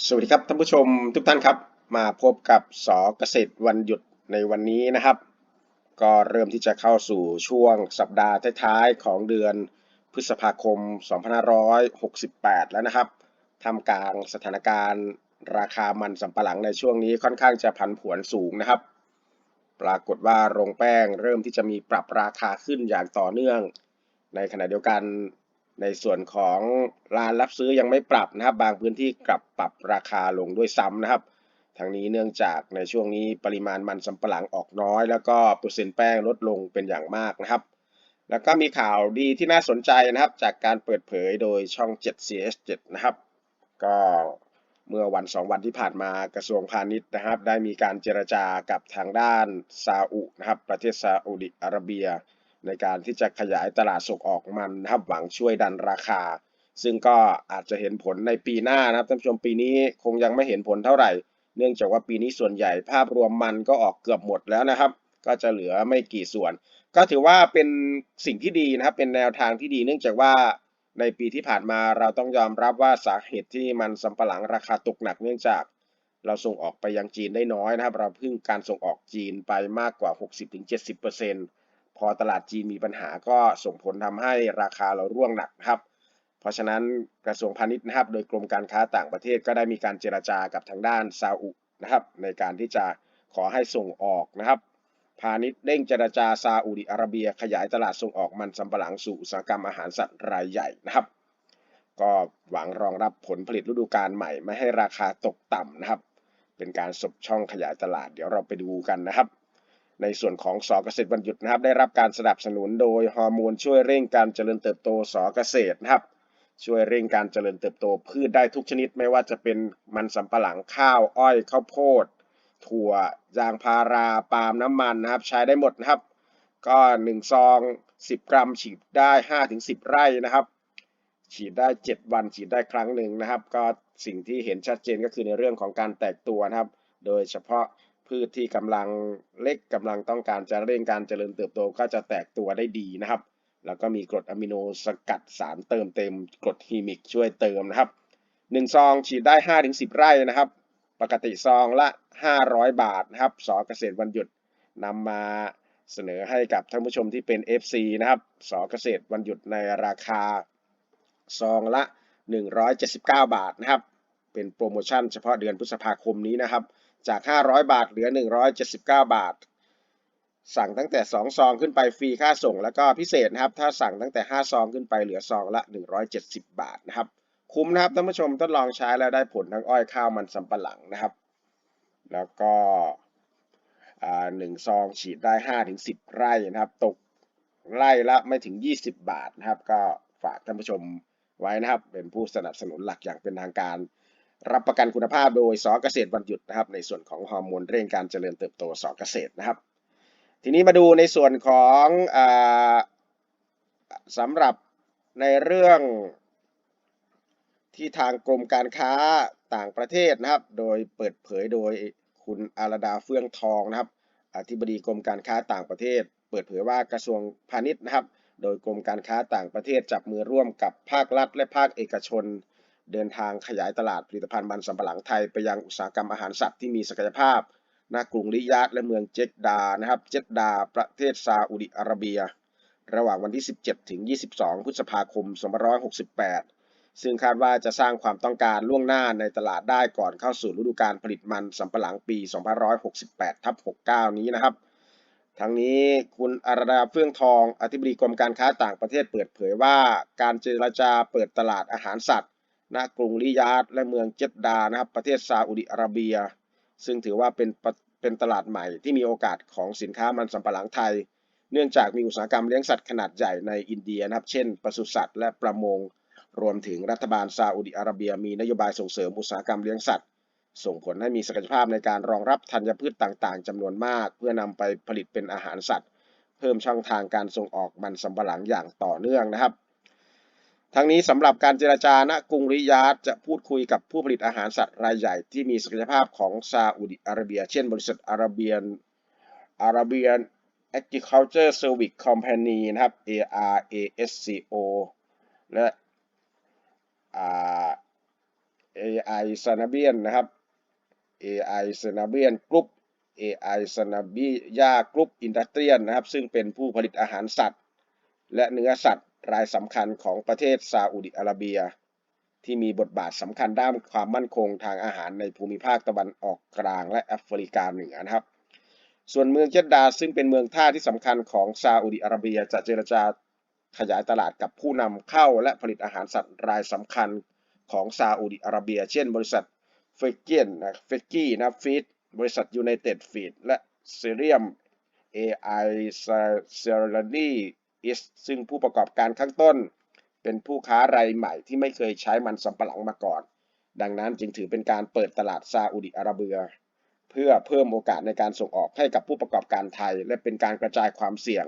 สวัสดีครับท่านผู้ชมทุกท่านครับ มาพบกับสอเกษตรวันหยุดในวันนี้นะครับ ก็เริ่มที่จะเข้าสู่ช่วงสัปดาห์ท้ายๆของเดือนพฤษภาคม 2568 แล้วนะครับทำกลางสถานการณ์ราคามันสำปะหลังในช่วงนี้ค่อนข้างจะผันผวนสูงนะครับ ปรากฏว่าโรงแป้งเริ่มที่จะมีปรับราคาขึ้นอย่างต่อเนื่อง ในขณะเดียวกัน ในส่วนของร้านรับซื้อยังไม่ปรับนะครับ บางพื้นที่กลับปรับราคาลงด้วยซ้ำนะครับทั้งนี้เนื่องจากในช่วงนี้ปริมาณมันสำปะหลังออกน้อย แล้วก็เปอร์เซ็นต์แป้งลดลงเป็นอย่างมากนะครับ แล้วก็มีข่าวดีที่น่าสนใจนะครับ จากการเปิดเผยโดยช่อง 7CS7 นะครับ ก็เมื่อวันสองวันที่ผ่านมากระทรวงพาณิชย์นะครับ ได้มีการเจรจากับทางด้านซาอุนะครับ ประเทศซาอุดิอาระเบีย ในการที่จะขยายตลาดส่งออกมันนะครับหวังช่วยดันราคา ซึ่งก็อาจจะเห็นผลในปีหน้านะครับท่านผู้ชมปีนี้คงยังไม่เห็นผลเท่าไหร่ เนื่องจากว่าปีนี้ส่วนใหญ่ภาพรวมมันก็ออกเกือบหมดแล้วนะครับ ก็จะเหลือไม่กี่ส่วน ก็ถือว่าเป็นสิ่งที่ดีนะครับเป็นแนวทางที่ดี เนื่องจากว่าในปีที่ผ่านมาเราต้องยอมรับว่าสาเหตุที่มันสำปะหลังราคาตกหนักเนื่องจากเราส่งออกไปยังจีนได้น้อยนะครับ เราพึ่งการส่งออกจีนไปมากกว่า 60-70%พ อตลาดจีนมีปัญหาก็ส่งผลทำให้ราคาเราร่วงหนักครับ เพราะฉะนั้นกระทรวงพาณิชย์นะครับ โดยกรมการค้าต่างประเทศก็ได้มีการเจรจากับทางด้านซาอุนะครับ ในการที่จะขอให้ส่งออกนะครับ พาณิชย์เร่งเจรจาซาอุดิอาระเบีย ขยายตลาดส่งออกมันสำปะหลังสู่อุตสาหกรรมอาหารสัตว์รายใหญ่นะครับ ก็หวังรองรับผลผลิตฤดูกาลใหม่ ไม่ให้ราคาตกต่ำนะครับ เป็นการสบช่องขยายตลาดเดี๋ยวเราไปดูกันนะครับ ในส่วนของสอเกษตรวันหยุดนะครับ ได้รับการสนับสนุนโดยฮอร์โมนช่วยเร่งการเจริญเติบโตสอเกษตรนะครับ ช่วยเร่งการเจริญเติบโตพืชได้ทุกชนิดไม่ว่าจะเป็นมันสำปะหลังข้าว อ้อยข้าวโพด ถั่วยางพาราปาล์มน้ำมันนะครับ ใช้ได้หมดนะครับ ก็ 1 ซอง 10 กรัม ฉีดได้ 5-10 ไร่นะครับ ฉีดได้ 7 วันฉีดได้ครั้งหนึ่งนะครับ ก็สิ่งที่เห็นชัดเจนก็คือในเรื่องของการแตกตัวนะครับ โดยเฉพาะ พืชที่กำลังเล็กกำลังต้องการจะเร่งการเจริญเติบโตก็จะแตกตัวได้ดีนะครับ แล้วก็มีกรดอะมิโนสกัดสารเติมเต็มกรดฮีมิกช่วยเติมนะครับ1ซองฉีดได้ 5-10 ไร่นะครับ ปกติซองละ 500 บาทนะครับสอเกษตรวันหยุดนำมาเสนอให้กับท่านผู้ชมที่เป็น FC นะครับสอเกษตรวันหยุดในราคาซองละ 179 บาทนะครับ เป็นโปรโมชั่นเฉพาะเดือนพฤษภาคมนี้นะครับ จาก 500 บาทเหลือ 179 บาท สั่งตั้งแต่ 2 ซองขึ้นไปฟรีค่าส่ง แล้วก็พิเศษนะครับ ถ้าสั่งตั้งแต่ 5 ซองขึ้นไปเหลือซองละ 170 บาทนะครับ คุ้มนะครับท่านผู้ชมทดลองใช้แล้วได้ผลทั้งอ้อยข้าวมันสำปะหลังนะครับ แล้วก็หนึ่งซองฉีดได้5ถึง10 ไร่นะครับ ตกไร่ละไม่ถึง 20 บาทนะครับ ก็ฝากท่านผู้ชมไว้นะครับ เป็นผู้สนับสนุนหลักอย่างเป็นทางการ รับประกันคุณภาพโดยสอเกษตรวันหยุดนะครับ ในส่วนของฮอร์โมนเร่งการเจริญเติบโตสอเกษตรนะครับ ทีนี้มาดูในส่วนของอสำหรับในเรื่องที่ทางกรมการค้าต่างประเทศนะครับ โดยเปิดเผยโดยคุณอารดาเฟื่องทองนะครับ อธิบดีกรมการค้าต่างประเทศ เปิดเผยว่ากระทรวงพาณิชย์นะครับ โดยกรมการค้าต่างประเทศจับมือร่วมกับภาครัฐ และภาคเอกชน เดินทางขยายตลาดผลิตภัณฑ์มันสำปะหลังไทยไปยังอุตสาหกรรมอาหารสัตว์ที่มีศักยภาพณกรุงริยาดและเมืองเจดดานะครับ เจดดา ประเทศซาอุดิอาระเบีย ระหว่างวันที่ 17 ถึง 22 พฤษภาคม 2568 ซึ่งคาดว่าจะสร้างความต้องการล่วงหน้าในตลาดได้ก่อนเข้าสู่ฤดูกาลผลิตมันสำปะหลังปี 2568 ทับ 69 นี้นะครับทั้งนี้คุณอาราดาเฟื่องทอง อธิบดีกรมการค้าต่างประเทศเปิดเผยว่า การเจรจาเปิดตลาดอาหารสัตว์ ณกรุงริยาดและเมืองเจดดานะครับ ประเทศซาอุดิอาระเบีย ซึ่งถือว่าเป็นเป็นตลาดใหม่ที่มีโอกาสของสินค้ามันสำปะหลังไทย เนื่องจากมีอุตสาหกรรมเลี้ยงสัตว์ขนาดใหญ่ในอินเดียนะครับ เช่นปศุสัตว์และประมง รวมถึงรัฐบาลซาอุดิอาระเบีย มีนโยบายส่งเสริมอุตสาหกรรมเลี้ยงสัตว์ ส่งผลให้มีศักยภาพในการรองรับธัญพืชต่างๆจำนวนมาก เพื่อนำไปผลิตเป็นอาหารสัตว์ เพิ่มช่องทางการส่งออกมันสำปะหลังอย่างต่อเนื่องนะครับ ทั้งนี้สำหรับการเจรจาณกรุงริยาดจะพูดคุยกับผู้ผลิตอาหารสัตว์รายใหญ่ที่มีศักยภาพของซาอุดิอาระเบีย เช่น บริษัทอาราเบียนอาราเบียน Agriculture Service Company นะครับ ARASCO และ AI s a n a b i a n นะครับ AI s a n a b i a n Group AI s a n a b i a Group Industrial นะครับ ซึ่งเป็นผู้ผลิตอาหารสัตว์ และเนื้อสัตว์ รายสำคัญของประเทศซาอุดิอาระเบีย ที่มีบทบาทสำคัญด้านความมั่นคงทางอาหารในภูมิภาคตะวันออกกลางและแอฟริกาเหนือนะครับ ส่วนเมืองเจดดาซึ่งเป็นเมืองท่าที่สำคัญของซาอุดิอาระเบียจะเจรจาขยายตลาดกับผู้นำเข้าและผลิตอาหารสัตว์รายสำคัญของซาอุดิอาระเบีย เช่น บริษัทเฟกเกียนนะเฟกกี้นะฟีดบริษัทยูไนเต็ดฟีดและเซเรียม AI เซอร์ลี สซึ่งผู้ประกอบการข้างต้น เป็นผู้ค้ารายใหม่ที่ไม่เคยใช้มันสำปะหลังมาก่อน ดังนั้นจึงถือเป็นการเปิดตลาดซาอุดิอาระเบียเพื่อเพิ่มโอกาสในการส่งออกให้กับผู้ประกอบการไทย และเป็นการกระจายความเสี่ยง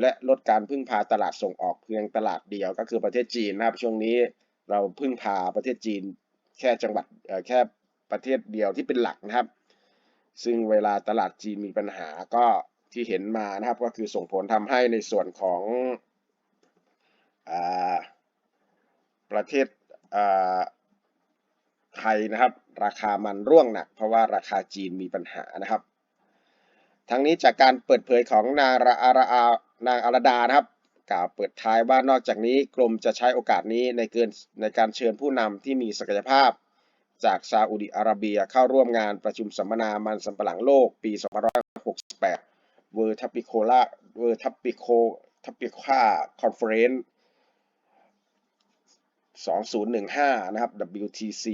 และลดการพึ่งพาตลาดส่งออกเพียงตลาดเดียวก็คือประเทศจีนนะครับช่วงนี้เราพึ่งพาประเทศจีน แค่จังหวัดแค่ประเทศเดียวที่เป็นหลักนะครับ ซึ่งเวลาตลาดจีนมีปัญหาก็ ที่เห็นมานะครับก็คือส่งผลทำให้ในส่วนของอประเทศไทยนะครับ ราคามันร่วงหนัก เพราะว่าราคาจีนมีปัญหานะครับ ทั้งนี้จากการเปิดเผยของนางราอาราอานางอารดานะครับ กล่าวเปิดท้ายว่านอกจากนี้กรมจะใช้โอกาสนี้ในเกินในการเชิญผู้นำที่มีศักยภาพจากซาอุดิอาระเบียเข้าร่วมงานประชุมสัมมนามันสำปะหลังโลกปี 2568 เวอร์ทัปปิโคลาเวอร์ทัปปิโคทัปปิค่าคอนเฟอเรนซ์2015 นะครับ WTC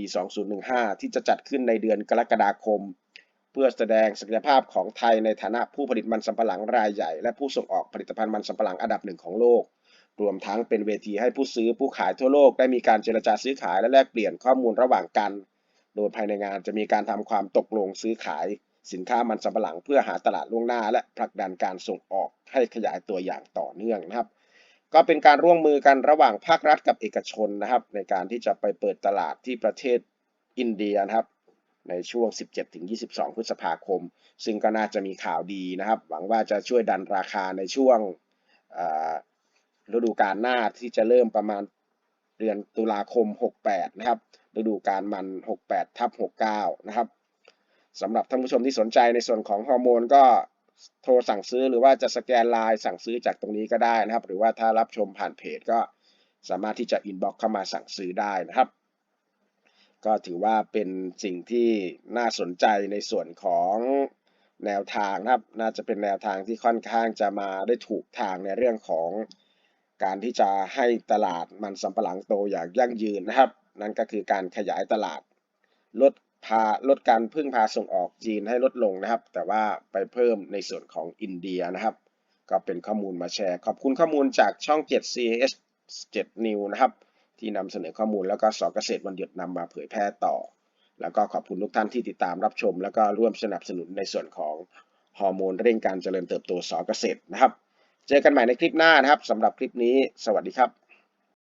2015 ที่จะจัดขึ้นในเดือนกรกฎาคม เพื่อแสดงศักยภาพของไทยในฐานะผู้ผลิตมันสำปะหลังรายใหญ่ และผู้ส่งออกผลิตภัณฑ์มันสำปะหลังอันดับหนึ่งของโลก รวมทั้งเป็นเวทีให้ผู้ซื้อผู้ขายทั่วโลกได้มีการเจรจาซื้อขายและแลกเปลี่ยนข้อมูลระหว่างกัน โดยภายในงานจะมีการทำความตกลงซื้อขาย สินค้ามันสำปะหลังเพื่อหาตลาดล่วงหน้า และผลักดันการส่งออกให้ขยายตัวอย่างต่อเนื่องนะครับ ก็เป็นการร่วมมือกันระหว่างภาครัฐกับเอกชนนะครับ ในการที่จะไปเปิดตลาดที่ประเทศอินเดียนะครับ ในช่วง 17-22 พฤษภาคม ซึ่งก็น่าจะมีข่าวดีนะครับ หวังว่าจะช่วยดันราคาในช่วงฤดูกาลหน้าที่จะเริ่มประมาณเดือนตุลาคม 68 นะครับ ฤดูกาลมัน 68ทับ69 นะครับ สำหรับท่านผู้ชมที่สนใจในส่วนของฮอร์โมนก็โทรสั่งซื้อหรือว่าจะสแกนไลน์สั่งซื้อจากตรงนี้ก็ได้นะครับ หรือว่าถ้ารับชมผ่านเพจก็สามารถที่จะอินบ็อกเข้ามาสั่งซื้อได้นะครับ ก็ถือว่าเป็นสิ่งที่น่าสนใจในส่วนของแนวทางนะครับ น่าจะเป็นแนวทางที่ค่อนข้างจะมาได้ถูกทางในเรื่องของการที่จะให้ตลาดมันสำปะหลังโตอย่างยั่งยืนนะครับ นั่นก็คือการขยายตลาดลด พาลดการพึ่งพาส่งออกจีนให้ลดลงนะครับ แต่ว่าไปเพิ่มในส่วนของอินเดียนะครับ ก็เป็นข้อมูลมาแชร์ ขอบคุณข้อมูลจากช่อง 7 CS 7 New นะครับ ที่นำเสนอข้อมูลแล้วก็สอเกษตรวันหยุดนำมาเผยแพร่ต่อ แล้วก็ขอบคุณทุกท่านที่ติดตามรับชม แล้วก็ร่วมสนับสนุนในส่วนของฮอร์โมนเร่งการเจริญเติบโตสอเกษตรนะครับ เจอกันใหม่ในคลิปหน้านะครับสำหรับคลิปนี้ สวัสดีครับ